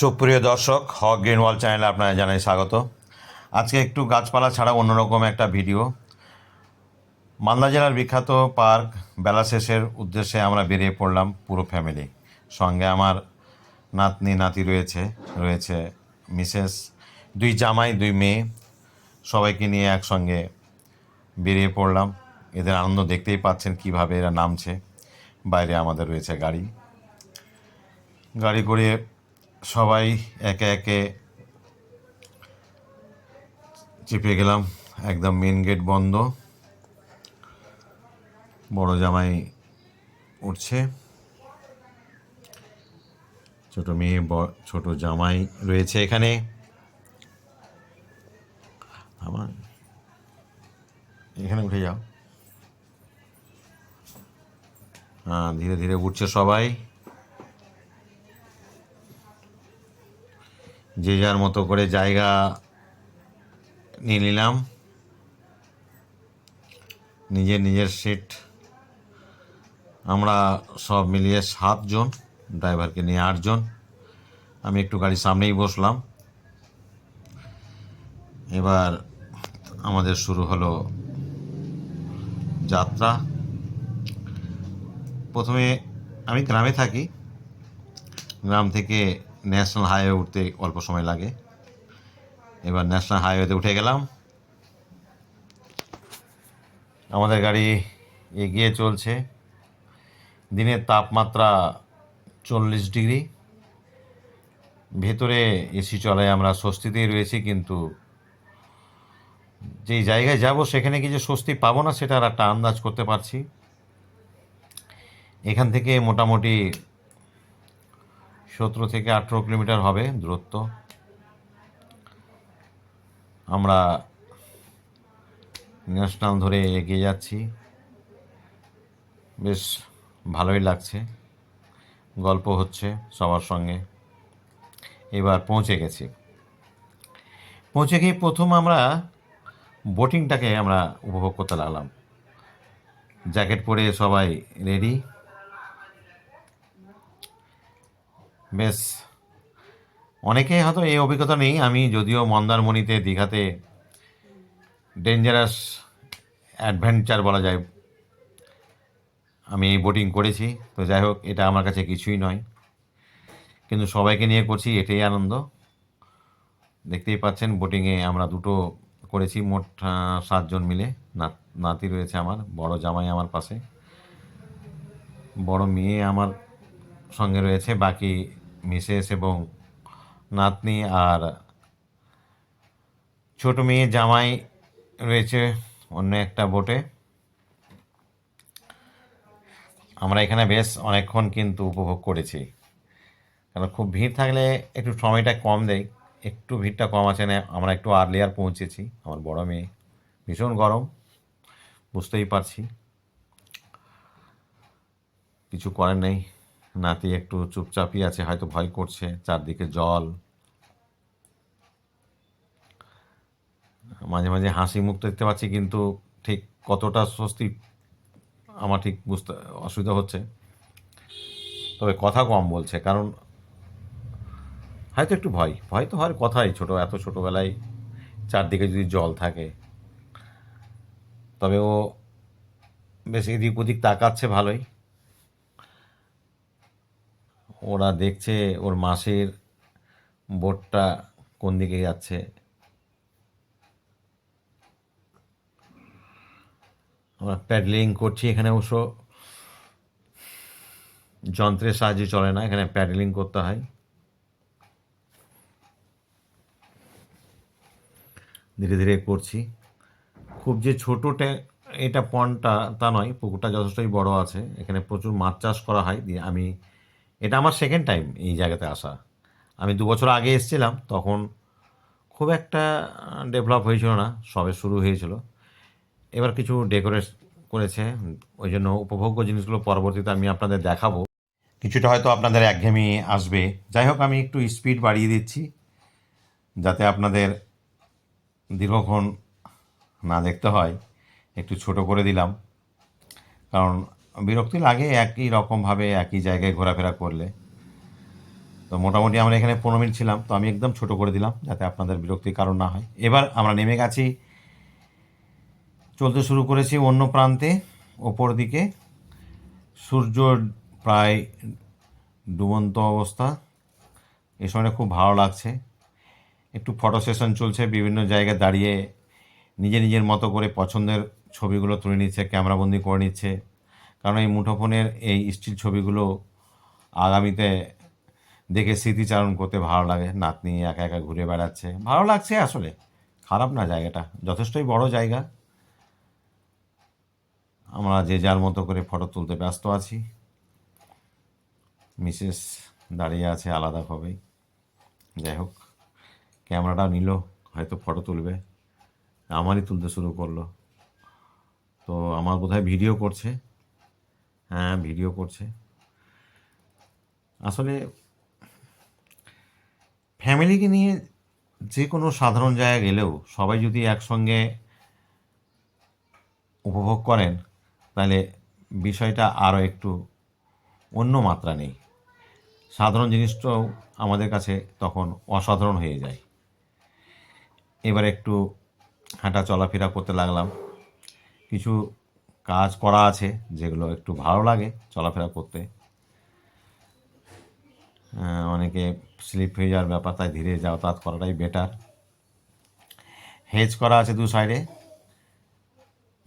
সুপ্রিয় দর্শক, হক গ্রিন ওয়াল চ্যানেলে আপনারা জানাই স্বাগত। আজকে একটু গাছপালা ছাড়া অন্যরকম একটা ভিডিও। মালদা জেলার বিখ্যাত পার্ক বেলা শেষের উদ্দেশ্যে আমরা বেরিয়ে পড়লাম পুরো ফ্যামিলি। সঙ্গে আমার নাতনি, নাতি রয়েছে রয়েছে মিসেস, দুই জামাই, দুই মেয়ে। সবাইকে নিয়ে একসঙ্গে বেরিয়ে পড়লাম। এদের আনন্দ দেখতেই পাচ্ছেন কীভাবে এরা নামছে। বাইরে আমাদের রয়েছে গাড়ি। গাড়ি করে সবাই একে একে চেপে গেলাম। একদম মেন গেট বন্ধ। বড় জামাই উঠছে। ছোট মেয়ে ছোট জামাই রয়েছে এখানে। আমার এখানে উঠে যাও। হ্যাঁ ধীরে ধীরে উঠছে সবাই। যে যার মতো করে জায়গা নিয়ে নিলাম। নিজের নিজের সিট আমরা সব মিলিয়ে সাতজন ড্রাইভারকে নিয়ে আটজন। আমি একটু গাড়ির সামনেই বসলাম। এবার আমাদের শুরু হলো যাত্রা। প্রথমে আমি গ্রামে থাকি। গ্রাম থেকে ন্যাশনাল হাইওয়ে উঠতে অল্প সময় লাগে। এবার ন্যাশনাল হাইওয়েতে উঠে গেলাম। আমাদের গাড়ি এগিয়ে চলছে। দিনের তাপমাত্রা চল্লিশ ডিগ্রি। ভেতরে এসি চলায় আমরা স্বস্তিতেই রয়েছি, কিন্তু যেই জায়গায় যাব, সেখানে কি যে স্বস্তি পাবো না, সেটা আর একটা আন্দাজ করতে পারছি। এখান থেকে মোটামুটি সতেরো থেকে আঠেরো কিলোমিটার হবে দূরত্ব। আমরা ন্যাশনাল ধরে এগিয়ে যাচ্ছি। বেশ ভালোই লাগছে। গল্প হচ্ছে সবার সঙ্গে। এবার পৌঁছে গেছি। পৌঁছে গিয়ে প্রথম আমরা বোটিংটাকে আমরা উপভোগ করতে লাগলাম। জ্যাকেট পরে সবাই রেডি বেশ। অনেকেই হয়তো এই অভিজ্ঞতা নেই। আমি যদিও মন্দারমণিতে দীঘাতে ডেঞ্জারাস অ্যাডভেঞ্চার বলা যায়। আমি বোটিং করেছি। তো যাই হোক, এটা আমার কাছে কিছুই নয়। কিন্তু সবাইকে নিয়ে করছি, এটাই আনন্দ। দেখতেই পাচ্ছেন বোটিংয়ে আমরা দুটো করেছি, মোট সাতজন মিলে। নাতি রয়েছে আমার, বড় জামাই আমার পাশে। বড় মেয়ে আমার সঙ্গে রয়েছে। বাকি মিসেস এবং নাতনি আর ছোট মেয়ে জামাই রয়েছে অন্য একটা বোটে। আমরা এখানে বেশ অনেকক্ষণ কিন্তু উপভোগ করেছি। কারণ খুব ভিড় থাকলে একটু সময়টা কম দেয়। একটু ভিড়টা কম আছে না, আমরা একটু আর্লিয়ার পৌঁছেছি। আমার বড় মেয়ে, ভীষণ গরম, বুঝতেই পারছি। কিছু করার নেই। নাতি একটু চুপচাপই আছে, হয়তো ভয় করছে, চারদিকে জল। মাঝে মাঝে হাসি মুখ দেখতে পাচ্ছি, কিন্তু ঠিক কতটা স্বস্তি আমার ঠিক বুঝতে অসুবিধা হচ্ছে। তবে কথা কম বলছে, কারণ হয়তো একটু ভয় ভয় তো হওয়ার কথাই ছোট, এত ছোটোবেলায় চারদিকে যদি জল থাকে। তবে ও বেশ এদিক ওদিক তাকাচ্ছে ভালোই। ওরা দেখছে ওর মাসির বোটটা কোন দিকে যাচ্ছে। আমরা প্যাডলিং করছি এখানে অবশ্য। যন্ত্রের সাহায্যে চলে না, এখানে প্যাডলিং করতে হয়। ধীরে ধীরে করছি। খুব যে ছোটো এটা পন্ডটা তা নয়, পুকুরটা যথেষ্টই বড় আছে। এখানে প্রচুর মাছ চাষ করা হয়। দিয়ে আমি এটা আমার সেকেন্ড টাইম এই জায়গাতে আসা। আমি দু বছর আগে এসেছিলাম, তখন খুব একটা ডেভেলপ হয়েছিল না, সবে শুরু হয়েছিল। এবার কিছু ডেকোরেট করেছে, ওই জন্য উপভোগ্য জিনিসগুলো পরবর্তীতে আমি আপনাদের দেখাবো। কিছুটা হয়তো আপনাদের একঘেয়েমি আসবে। যাই হোক, আমি একটু স্পিড বাড়িয়ে দিচ্ছি, যাতে আপনাদের দীর্ঘক্ষণ না দেখতে হয়। একটু ছোট করে দিলাম, কারণ বিরক্তি লাগে, একই রকমভাবে একই জায়গায় ঘোরাফেরা করলে। তো মোটামুটি আমরা এখানে পনেরো মিনিট ছিলাম, তো আমি একদম ছোট করে দিলাম যাতে আপনাদের বিরক্তির কারণ না হয়। এবার আমরা নেমে গেছি, চলতে শুরু করেছি অন্য প্রান্তে, ওপর দিকে। সূর্য প্রায় ডুবন্ত অবস্থা এই সময়টা খুব ভালো লাগছে। একটু ফটো সেশন চলছে, বিভিন্ন জায়গায় দাঁড়িয়ে নিজে নিজের মতো করে পছন্দের ছবিগুলো তুলে নিচ্ছে, ক্যামেরাবন্দি করে নিচ্ছে। কারণ এই মুঠোফোনের এই স্টিল ছবিগুলো আগামীতে দেখে স্মৃতিচারণ করতে ভালো লাগে। নাতনি একা একা ঘুরে বেড়াচ্ছে। ভালো লাগছে আসলে। খারাপ না জায়গাটা। যথেষ্টই বড় জায়গা। আমরা যে যার মতো করে ফটো তুলতে ব্যস্ত আছি। মিসেস দাঁড়িয়ে আছে আলাদাভাবেই যাই হোক ক্যামেরাটা নিল, হয়তো ফটো তুলবে। আমারই তুলতে শুরু করল। তো আমার বোধহয় ভিডিও করছে। হ্যাঁ ভিডিও করছে। আসলে ফ্যামিলিকে নিয়ে যে কোনো সাধারণ জায়গায় গেলেও সবাই যদি একসঙ্গে উপভোগ করেন, তাহলে বিষয়টা আরও একটু অন্য মাত্রা নেই। সাধারণ জিনিসটাও আমাদের কাছে তখন অসাধারণ হয়ে যায়। এবার একটু হাঁটা চলাফেরা করতে লাগলাম। কিছু কাজ করা আছে, যেগুলো একটু ভালো লাগে চলাফেরা করতে। অনেকে স্লিপ হয়ে যাওয়ার ব্যাপার, তাই ধীরে যাতায়াত করাটাই বেটার হেজ করা আছে দু সাইডে।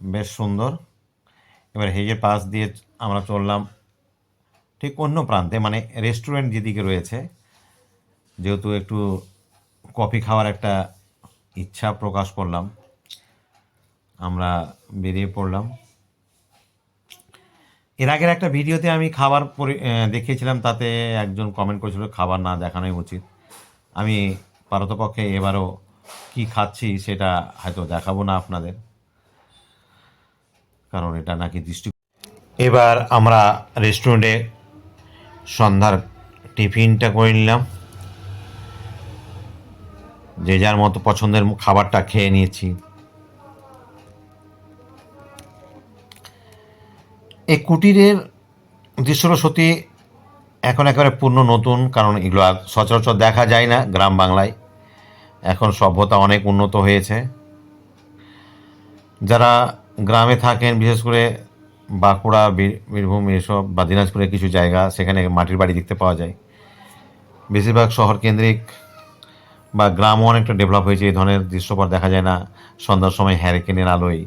বেশ সুন্দর। এবার হেজের পাশ দিয়ে আমরা চললাম ঠিক অন্য প্রান্তে মানে রেস্টুরেন্ট যেদিকে রয়েছে। যেহেতু একটু কফি খাওয়ার একটা ইচ্ছা প্রকাশ করলাম, আমরা বেরিয়ে পড়লাম। এর আগের একটা ভিডিওতে আমি খাবার দেখিয়েছিলাম, তাতে একজন কমেন্ট করেছিল, খাবার না দেখানোই উচিত। আমি পারতপক্ষে এবারও কি খাচ্ছি সেটা হয়তো দেখাবো না আপনাদের। কারণ এটা নাকি দৃষ্টি, এবার আমরা রেস্টুরেন্টে সন্ধ্যার টিফিনটা করে নিলাম। যে যার মতো পছন্দের খাবারটা খেয়ে নিয়েছি। এই কুটিরের দৃশ্যটা সত্যি এখন একেবারে পূর্ণ নতুন, কারণ এগুলো আর সচরাচর দেখা যায় না গ্রাম বাংলায়। এখন সভ্যতা অনেক উন্নত হয়েছে। যারা গ্রামে থাকেন, বিশেষ করে বাঁকুড়া বীরভূম এসব বা দিনাজপুরের কিছু জায়গা, সেখানে মাটির বাড়ি দেখতে পাওয়া যায়। বেশিরভাগ শহর কেন্দ্রিক বা গ্রামও অনেকটা ডেভেলপ হয়েছে, এই ধরনের দৃশ্যপট দেখা যায় না। সন্ধ্যার সময় হ্যারিকেনের আলোয়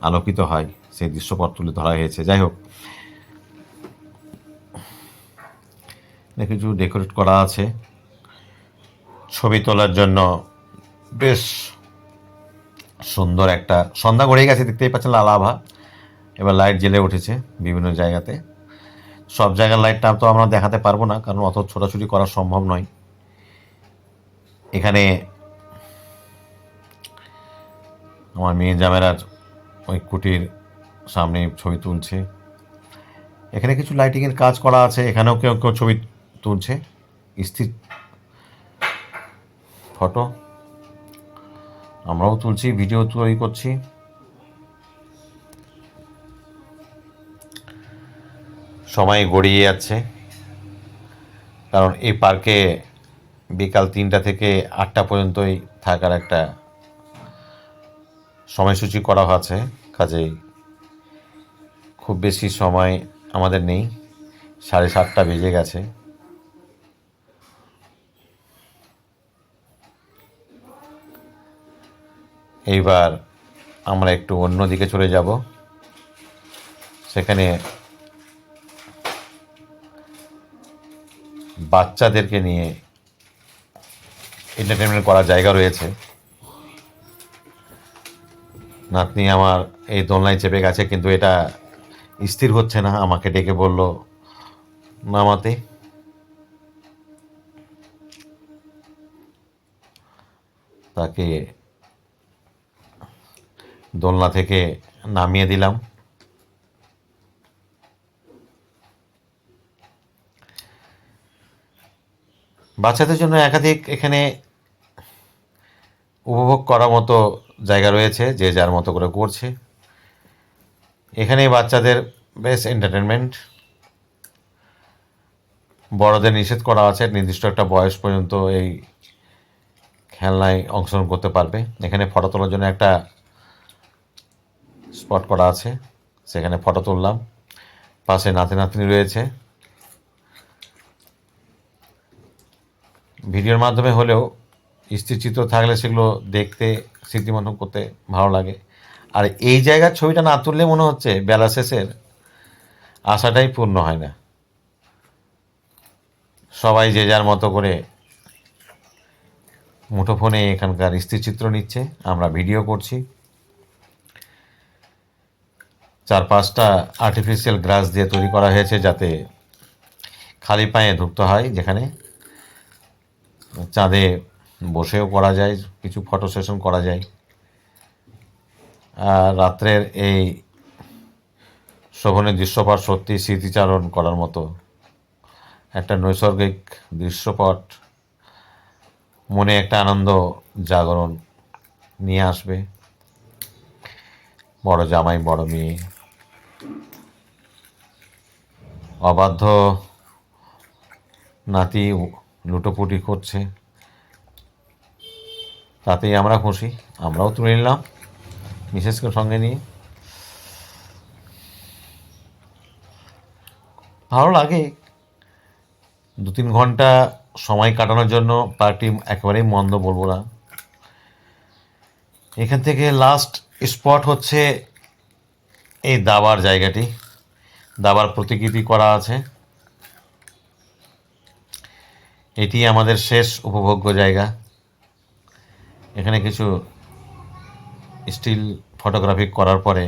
আলোকিত হয়। সেই দৃশ্যপট তুলে ধরা হয়েছে। যাই হোক। কিছু ডেকোরেট করা আছে। ছবি তোলার জন্য বেশ সুন্দর একটা সন্ধ্যা গড়িয়ে গেছে, দেখতেই পাচ্ছেন লাল আভা। এবার লাইট জ্বেলে উঠেছে বিভিন্ন জায়গাতে। সব জায়গার লাইটটা তো আমরা দেখাতে পারব না, কারণ অত ছোটাছুটি করা সম্ভব নয়। এখানে আমার মেয়ে জামেরার ওই কুটির সামনে ছবি তুলছে। এখানে কিছু লাইটিংয়ের কাজ করা আছে, এখানেও কেউ কেউ ছবি তুলছে। স্থির ফটো আমরাও তুলছি ভিডিও তৈরি করছি। সময় গড়িয়ে যাচ্ছে। কারণ এই পার্কে বিকাল তিনটা থেকে আটটা পর্যন্তই থাকার একটা সময়সূচি করা আছে। কাজেই খুব বেশি সময় আমাদের নেই। সাড়ে সাতটা বেজে গেছে। এইবার আমরা একটু অন্য দিকে চলে যাব। সেখানে বাচ্চাদেরকে নিয়ে এন্টারটেনমেন্ট করার জায়গা রয়েছে। নাতনি আমার এই দোলনায় চেপে গেছে, কিন্তু এটা স্থির হচ্ছে না, আমাকে ডেকে বলল, নামাতে। তাকে দোলনা থেকে নামিয়ে দিলাম। বাচ্চাদের জন্য একাধিক এখানে উপভোগ করার মতো জায়গা রয়েছে, যে যার মতো করে করছে। এখানে বাচ্চাদের বেশ এন্টারটেনমেন্ট বড়দের নিষেধ করা আছে, নির্দিষ্ট একটা বয়স পর্যন্ত এই খেলনায় অংশগ্রহণ করতে পারবে। এখানে ফটো তোলার জন্য একটা স্পট করা আছে, সেখানে ফটো তুললাম। পাশে নাতি নাতনি রয়েছে। ভিডিওর মাধ্যমে হলেও স্থিরচিত্র থাকলে সেগুলো দেখতে, স্মৃতিমন্থন করতে ভালো লাগে। আর এই জায়গার ছবিটা না তুললে মনে হচ্ছে বেলা শেষের আশাটাই পূর্ণ হয় না। সবাই যে যার মতো করে মুঠোফোনে এখানকার স্থিরচিত্র নিচ্ছে, আমরা ভিডিও করছি। চার পাঁচটা আর্টিফিশিয়াল গ্রাস দিয়ে তৈরি করা হয়েছে যাতে খালি পায়ে ঢুকতে হয় যেখানে চাঁদে বসেও করা যায়, কিছু ফটো সেশন করা যায়। রাত্রের এই শোভনের দৃশ্যপট সত্যি স্মৃতিচারণ করার মতো। একটা নৈসর্গিক দৃশ্যপট, মনে একটা আনন্দ জাগরণ নিয়ে আসবে। বড় জামাই, বড় মেয়ে। অবাধ্য নাতি লুটোপুটি করছে। তাতেই আমরা খুশি, আমরাও তুলে নিলাম। মিসেসকে সঙ্গে নিয়ে। ভালো লাগে দু তিন ঘণ্টা সময় কাটানোর জন্য পার্টি একেবারেই মন্দ বলব না। এখান থেকে লাস্ট স্পট হচ্ছে এই দাবার জায়গাটি। দাবার প্রতিকৃতি করা আছে। এটি আমাদের শেষ উপভোগ্য জায়গা। এখানে কিছু স্টিল ফটোগ্রাফি করার পরে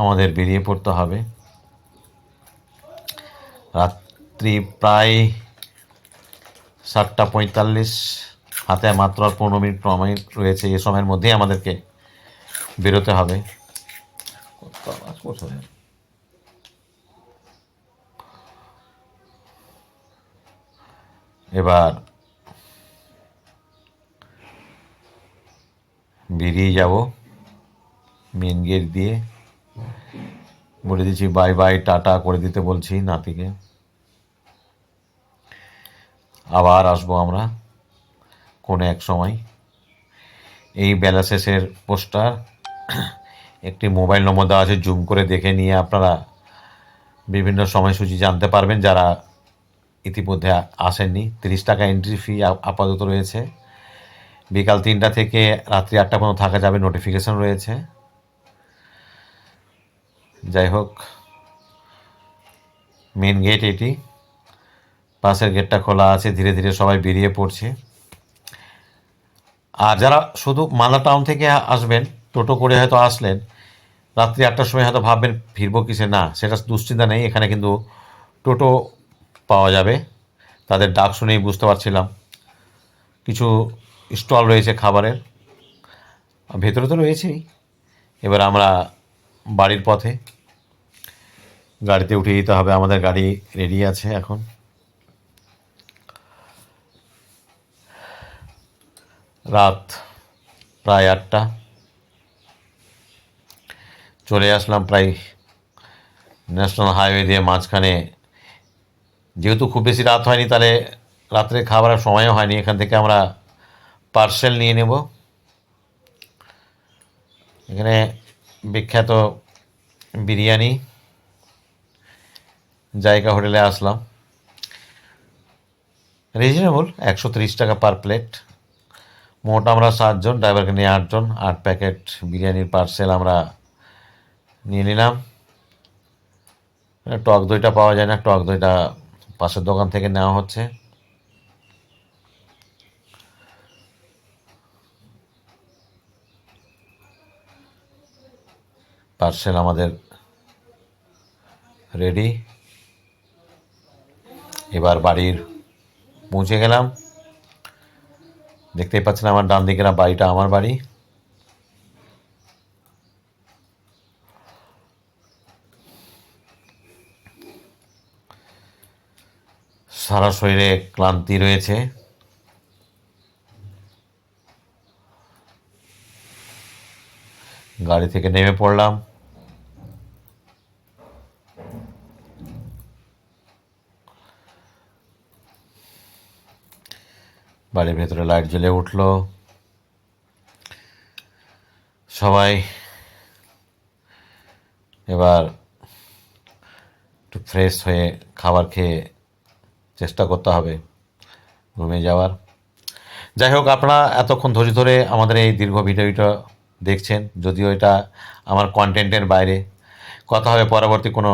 আমাদের বেরিয়ে পড়তে হবে রাত্রি প্রায় সাতটা পঁয়তাল্লিশ, হাতে মাত্র আর পনেরো মিনিট সময় রয়েছে, এ সময়ের মধ্যেই আমাদেরকে বেরোতে হবে? এবার বেরিয়ে যাব মেন গেট দিয়ে। বলে দিচ্ছি, বাই বাই, টাটা করে দিতে বলছি নাতিকে। আবার আসব আমরা, কোনো এক সময়। এই বেলা শেষের পোস্টার, একটি মোবাইল নম্বর দেওয়া আছে, জুম করে দেখে নিয়ে আপনারা বিভিন্ন সময়সূচি জানতে পারবেন, যারা ইতিমধ্যে আসেননি। তিরিশ টাকা এন্ট্রি ফি আপাতত রয়েছে। বিকাল তিনটা থেকে রাত্রি আটটা পর্যন্ত থাকা যাবে নোটিফিকেশন রয়েছে। যাই হোক মেন গেট এটি। পাশের গেটটা খোলা আছে, ধীরে ধীরে সবাই বেরিয়ে পড়ছে। আর যারা শুধু মালদা টাউন থেকে আসবেন, টোটো করে হয়তো আসলেন, রাত্রি আটটার সময় হয়তো ভাববেন, ফিরবো কিসে? না, সেটা দুশ্চিন্তা নেই, এখানে কিন্তু টোটো পাওয়া যাবে। তাদের ডাক শুনেই বুঝতে পারছিলাম। কিছু স্টল রয়েছে খাবারের। ভেতরে তো রয়েছেই। এবার আমরা বাড়ির পথে গাড়িতে উঠে দিতে হবে। আমাদের গাড়ি রেডি আছে এখন। রাত প্রায় আটটা। চলে আসলাম প্রায় ন্যাশনাল হাইওয়ে দিয়ে মাঝখানে। যেহেতু খুব বেশি রাত হয়নি, তাহলে রাত্রে খাবারের সময়ও হয়নি। এখান থেকে আমরা পার্সেল নিয়ে নেব। এখানে বিখ্যাত বিরিয়ানি। জায়গা হোটেলে আসলাম। রিজনেবল, একশো তিরিশ টাকা পার প্লেট। মোট আমরা সাতজন, ড্রাইভারকে নিয়ে আটজন। আট প্যাকেট বিরিয়ানির পার্সেল আমরা নিয়ে নিলাম। টক দইটা পাওয়া যায় না, টক দইটা পাশের দোকান থেকে নেওয়া হচ্ছে। পার্সেল আমাদের রেডি এবার বাড়ির পৌঁছে গেলাম। দেখতেই পাচ্ছেন আমার ডান দিকে না বাড়িটা আমার বাড়ি। সারা শরীরে ক্লান্তি রয়েছে। গাড়ি থেকে নেমে পড়লাম। বাড়ির ভেতরে লাইট জ্বলে উঠল। সবাই এবার একটু ফ্রেশ হয়ে খাবার খেয়ে চেষ্টা করতে হবে ঘুমিয়ে যাওয়ার। যাই হোক, আপনারা এতক্ষণ ধৈর্য ধরে আমাদের এই দীর্ঘ ভিডিওটা দেখছেন, যদিও এটা আমার কন্টেন্টের বাইরে। কথা হবে পরবর্তী কোনো